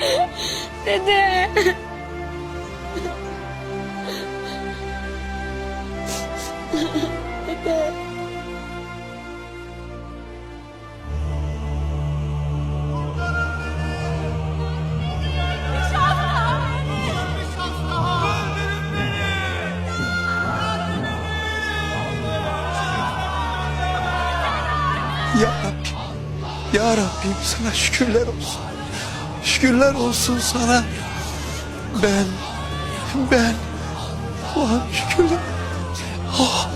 Dede. Dede. Ya Rabbim, Ya Rabbim sana şükürler olsun. Şükürler olsun sana. Ben, ben, Allah'ım şükürler. Oh,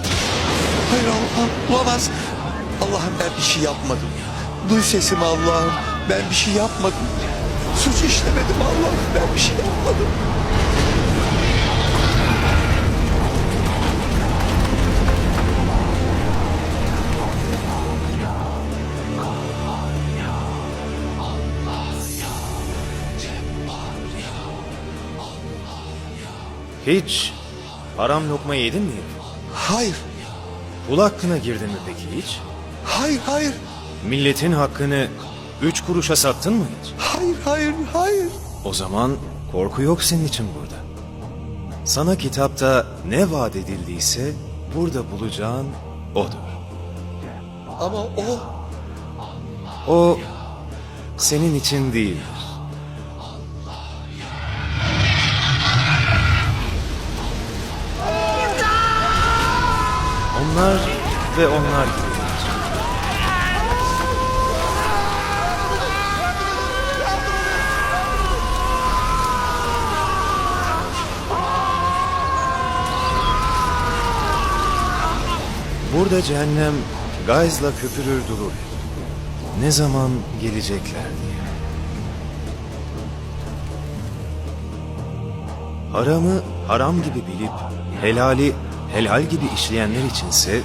hayır Allah'ım olamaz. Allah'ım ben bir şey yapmadım. Duy sesimi Allah'ım. Ben bir şey yapmadım. Suç işlemedim Allah'ım. Ben bir şey yapmadım. Hiç haram lokma yedin mi? Hayır, Kul hakkına girdin mi peki hiç? hayır, hayır. Milletin hakkını üç kuruşa sattın mı hiç? Hayır, hayır, hayır. O zaman korku yok senin için burada. Sana kitapta ne vaat edildiyse burada bulacağın odur. Ama o O senin için değil. Onlar ve onlar gibi. Burada cehennem gazla köpürür durur. Ne zaman gelecekler diye. Haramı haram gibi bilip helali helal gibi işleyenler içinse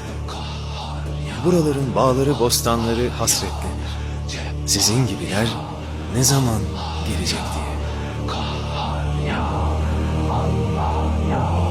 buraların bağları, bostanları hasretlenir. Sizin gibiler ne zaman gelecek diye. Kahhar ya Allah ya.